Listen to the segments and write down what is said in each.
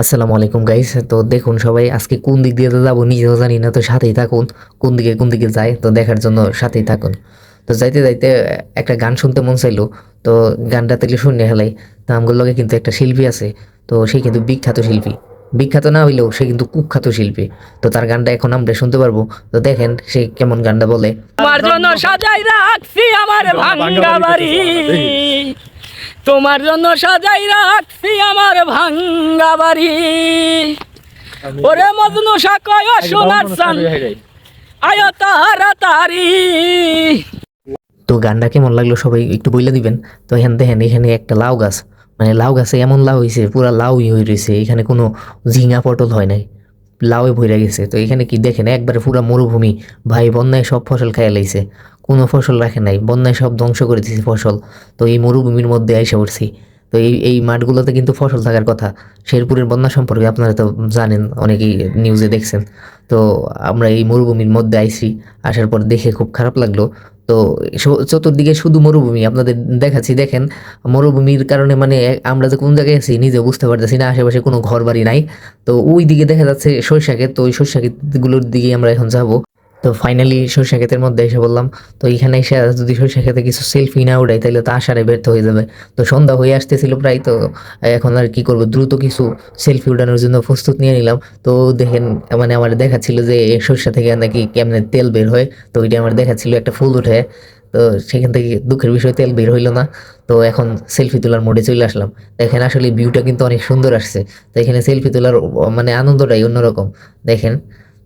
আসসালামু আলাইকুম গাইস তো দেখুন সবাই আজকে কোন দিক দিয়ে যাব নিজেও জানি না তো সাথেই থাকুন। কোন দিকে কোন দিকে যায় তো দেখার জন্য সাথেই থাকুন। তো যাইতে যাইতে একটা গান শুনতে মন চাইলো তো গানটা তাহলে শুনে হেলাই। তো আমগুলো লগে কিন্তু একটা শিল্পী আছে তো সে কিন্তু বিখ্যাত শিল্পী। বিখ্যাত না হইলেও সে কিন্তু কুখ্যাত শিল্পী। তো তার গানটা এখন আমরা শুনতে পারব। তো দেখেন সে কেমন গানটা বলে। তোমার জন্য সাজাই রাখছি আমার ভাঙ্গা বাড়ি তোমার জন্য সাজাই রাখছি আমার ভাঙ্গা বাড়ি। ওরে মজনু সাকয় সোনার সান আয় তাড়াতাড়ি তো গানটা কেমন লাগল সবাই একটু বইলে দিবেন? তো এখানে দেখেন এখানে একটা লাউ গাছ। মানে লাউ গাছে এমন লাউ হয়েছে পুরা লাউই হয়ে রয়েছে এখানে কোনো ঝিঙা পটল হয় নাই। লাউয়ে ভরে গেছে। তো এখানে কি দেখেন, একবারে পুরা মরুভূমি। ভাই, বন্যায় সব ফসল খাইয়া লাইছে। কোনো ফসল রাখে নাই। বন্যায় সব ধ্বংস করে দিয়েছে ফসল। তো এই মরুভূমির মধ্যে আইসা পড়ছি। তো এই এই মাঠগুলোতে কিন্তু ফসল থাকার কথা। শেরপুরের বন্যা সম্পর্কে আপনারা তো জানেন, অনেকেই নিউজে দেখছেন। তো আমরা এই মরুভূমির মধ্যে আইছি। আসার পর দেখে খুব খারাপ লাগল। তো চতুর্দিকে শুধু মরুভূমি, আপনাদের দেখাচ্ছি, দেখেন, মরুভূমির কারণে মানে আমরা যে কোন জায়গায় আছি নিজে বুঝতে পারতেছি না, আশেপাশে কোনো ঘর বাড়ি নাই। তো ওই দিকে দেখা যাচ্ছে সরিষা ক্ষেত, তো ওই সরিষা ক্ষেতগুলোর দিকে আমরা এখন যাব। তো ফাইনালি সরিষা ক্ষেতের মধ্যে এসে বললাম, তো এখানে এসে যদি সরিষা ক্ষেতে কিছু সেলফি না উঠাই তাহলে তো আসারে ব্যর্থ হয়ে যাবে। তো সন্ধ্যা হয়ে আসতেছিল প্রায়, তো এখন আর কি করব? দ্রুত কিছু সেলফি উঠানোর জন্য প্রস্তুত নিয়ে নিলাম। তো দেখেন মানে আমার দেখাচ্ছিল যে সরিষা থেকে নাকি কেমনে তেল বের হয়, তো ওইটা আমার দেখাচ্ছিল একটা ফুল উঠে। তো সেখান থেকে দুঃখের বিষয়, তেল বের হইল না। তো এখন সেলফি তোলার মোডে চলে আসলাম। দেখেন আসলে ভিউটা কিন্তু অনেক সুন্দর আসছে। তো এখানে সেলফি তোলার মানে আনন্দটাই অন্যরকম। দেখেন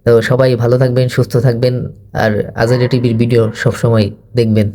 তো সবাই ভালো থাকবেন সুস্থ থাকবেন আর আজারে টিভির ভিডিও সবসময় দেখবেন।